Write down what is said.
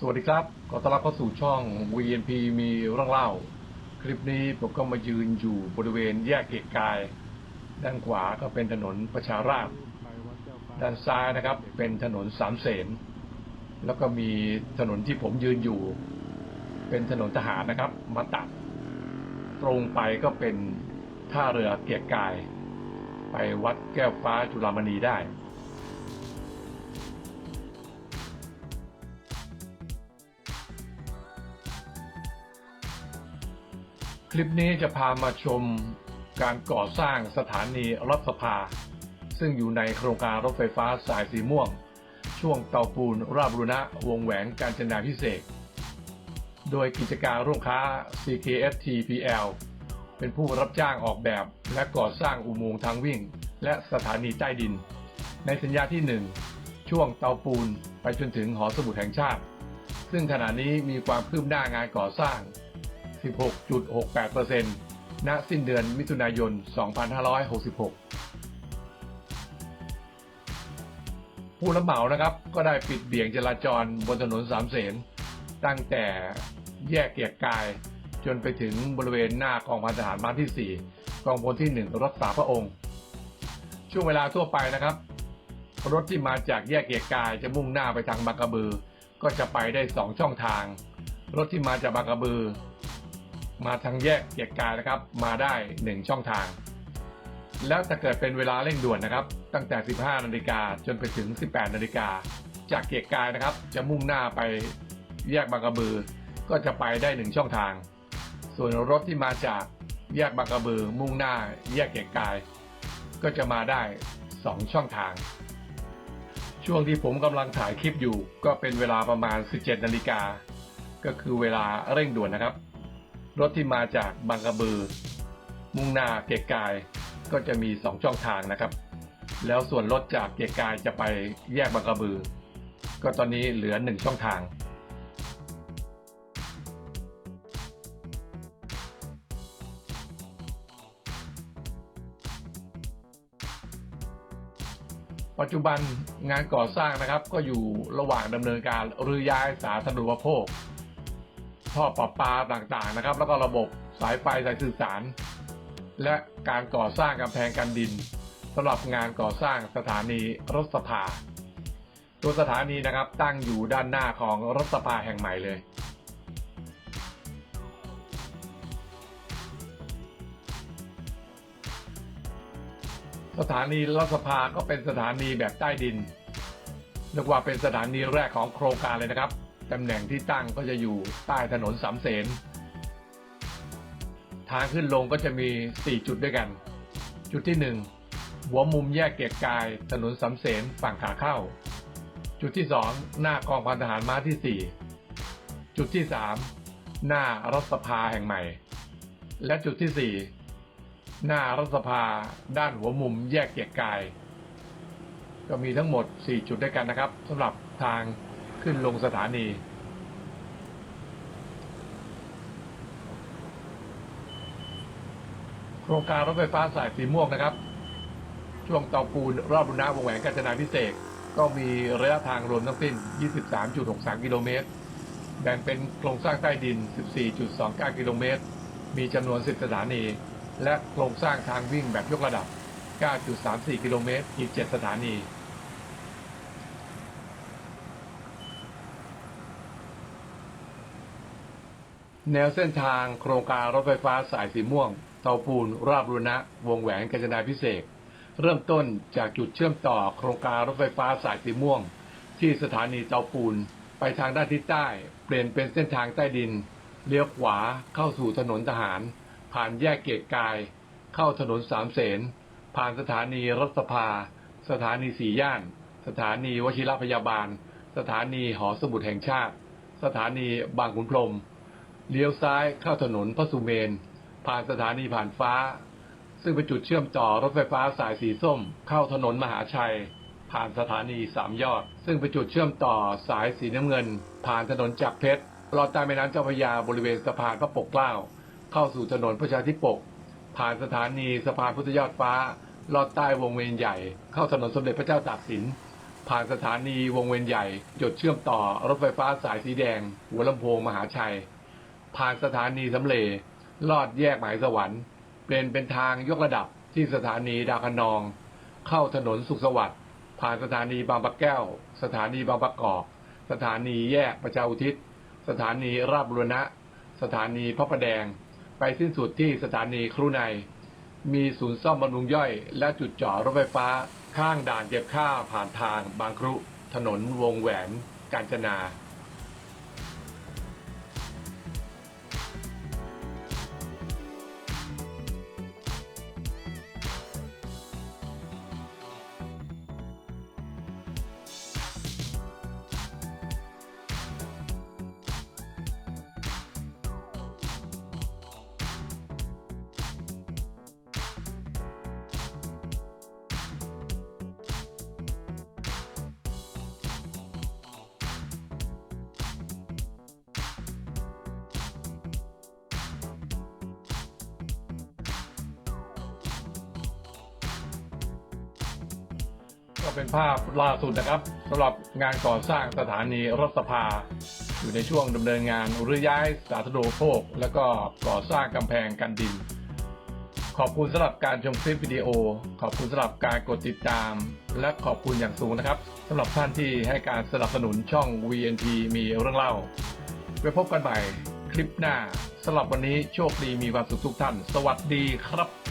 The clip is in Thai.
สวัสดีครับ ขอต้อนรับเข้าสู่ช่อง VNP มีเรื่องเล่า คลิปนี้ผมก็มายืนอยู่บริเวณแยกเกียรติกาย ด้านขวาก็เป็นถนนประชาราษฎร์ด้านซ้ายนะครับ เป็นถนนสามเสน แล้วก็มีถนนที่ผมยืนอยู่ เป็นถนนทหารนะครับ มาตัด ตรงไปก็เป็นท่าเรือเกียรติกาย ไปวัดแก้วฟ้าจุฬามณีได้ ลิปนี้จะพามาชมการก่อสร้างสถานีรัฐสภา ซึ่งอยู่ในโครงการรถไฟฟ้าสายสีม่วง ช่วงเตาปูนราชบุณะวงแหวนการจนาพิเศษ โดยกิจการร่วมค้า CKSTPL เป็นผู้รับจ้างออกแบบและก่อสร้างอุโมงค์ทางวิ่ง และสถานีใต้ดิน ในสัญญาที่ 1 ช่วงเตาปูนไปจนถึงหอสมุดแห่งชาติ ซึ่งขณะนี้มีความคืบหน้างานก่อสร้าง 16.68%ณ สิ้นเดือนมิถุนายน 2566 ผู้รับเหมานะครับก็ได้ปิดเบี่ยงจราจรบนถนนสามเสนตั้งแต่แยกเกียรกาย จนไปถึงบริเวณหน้ากองพันทหารม้าที่ 4 กองพลที่ 1 รักษาพระองค์ ช่วงเวลาทั่วไปนะครับ รถที่มาจากแยกเกียรกายจะมุ่งหน้าไปทางบางกระบือ ก็จะไปได้ 2 ช่องทางรถที่มาจากบางกระบือ มาทางแยกเกียรติกายนะครับ มาได้ 1 ช่องทาง แล้วถ้าเกิดเป็นเวลาเร่งด่วนนะครับ ตั้งแต่ 15 นาฬิกาจนไปถึง 18 นาฬิกา จากเกียรติกายนะครับ จะมุ่งหน้าไปแยกบางกระบือ ก็จะไปได้ 1 ช่องทาง ส่วนรถที่มาจากแยกบางกระบือ มุ่งหน้า แยกเกียรติกาย ก็จะมาได้ 2 ช่องทาง ช่วงที่ผมกำลังถ่ายคลิปอยู่ ก็เป็นเวลาประมาณ 17 นาฬิกาก็คือเวลาเร่งด่วนนะครับ รถที่มาจากบางกระบือ มุ่งหน้าเกียรติกายก็จะมี 2 ช่องทางนะครับ แล้วส่วนรถจากเกียรติกายจะไปแยกบางกระบือ ก็ตอนนี้เหลือ 1 ช่องทางปัจจุบันงานก่อสร้างนะครับก็อยู่ระหว่างดำเนินการรื้อย้ายสาธารณูปโภค ท่อประปาต่างๆนะครับ แล้วก็ระบบสายไฟสายสื่อสาร และการก่อสร้างกำแพงกันดินสำหรับงานก่อสร้างสถานีรถสภา ตัวสถานีนะครับตั้งอยู่ด้านหน้าของรถสภาแห่งใหม่เลยสถานีรัฐสภาก็เป็นสถานีแบบใต้ดินเรียกว่าเป็นสถานีแรกของโครงการเลยนะครับ ตำแหน่งที่ตั้งก็จะอยู่ใต้ถนนสามเสน ทางขึ้นลงก็จะมี 4 จุดด้วยกัน จุดที่ 1 หัวมุมแยกเกียรติกาย ถนนสามเสนฝั่งขาเข้า จุดที่ 2 หน้ากองพันทหารม้าที่ 4 จุดที่ 3 หน้ารัฐสภาแห่งใหม่ และจุดที่ 4 หน้ารัฐสภาด้านหัวมุมแยกเกียรติกาย ก็มีทั้งหมด 4 จุดด้วยกันนะครับสำหรับทาง ขึ้นลงสถานี โครงการรถไฟฟ้าสายสีม่วงนะครับ ช่วงเตาปูนรอบบุรณะวงแหวนกาญจนาพิเศษกก็มีระยะทางรวมทั้งสิ้น 23.63 กิโลเมตร แบ่งเป็นโครงสร้างใต้ดิน 14.29 กิโลเมตร มีจำนวน 10 สถานี และโครงสร้างทางวิ่งแบบยกระดับ 9.34 กิโลเมตร อีก 7 สถานี แนวเส้นทางโครงการรถไฟฟ้าสายสีม่วง เตาปูน ราบรุณะวงแหวนกาญจนาพิเศษ เริ่มต้นจากจุดเชื่อมต่อโครงการรถไฟฟ้าสายสีม่วง ที่สถานีเตาปูน ไปทางด้านทิศใต้ เปลี่ยนเป็นเส้นทางใต้ดิน เลี้ยวขวาเข้าสู่ถนนทหาร ผ่านแยกเกียรติกาย เข้าถนนสามเสน ผ่านสถานีรถสภา สถานีสีย่าน สถานีวชิรพยาบาล สถานีหอสมุดแห่งชาติ สถานีบางขุนพรม เลี้ยวซ้ายเข้าถนนพระสุเมน ผ่านสถานีผ่านฟ้า ซึ่งเป็นจุดเชื่อมต่อรถไฟฟ้าสายสีส้ม เข้าถนนมหาชัย ผ่านสถานีสามยอด ซึ่งเป็นจุดเชื่อมต่อสายสีน้ำเงิน ผ่านถนนจักรเพชรลอดใต้แม่น้ำเจ้าพระยาบริเวณสะพานพระปกเกล้า เข้าสู่ถนนประชาธิปก ผ่านสถานีสะพานพุทธยอดฟ้า ลอดใต้วงเวียนใหญ่ เข้าถนนสมเด็จพระเจ้าตากสิน ผ่านสถานีวงเวียนใหญ่ จุดเชื่อมต่อรถไฟฟ้าสายสีแดง หัวลำโพงมหาชัย ผ่านสถานีสำเลลอดแยกหมายสวรรค์ เป็นเป็นทางยกระดับที่สถานีดาวคนอง เข้าถนนสุขสวัสดิ์ผ่านสถานีบางปะแก้ว สถานีบางประกอบ สถานีแยกประชาอุทิศ สถานีราชบุรณะ สถานีพระประแดง ไปสิ้นสุดที่สถานีครูในมีศูนย์ซ่อมบำรุงย่อย และจุดจอดรถไฟฟ้า ข้างด่านเก็บค่าผ่านทางบางครุ ถนนวงแหวน กาญจนา เป็นภาพล่าสุดนะครับสำหรับงานก่อสร้างสถานีรถสภา อยู่ในช่วงดำเนินงานรื้อย้ายสาธารณูปโภค และก็ก่อสร้างกำแพงกันดิน ขอบคุณสำหรับการชมคลิปวิดีโอ ขอบคุณสำหรับการกดติดตาม และขอบคุณอย่างสูงนะครับสำหรับท่านที่ให้การสนับสนุนช่อง VNT มีเรื่องเล่าไปพบกันใหม่คลิปหน้าสำหรับวันนี้โชคดีมีความสุขทุกท่าน สวัสดีครับ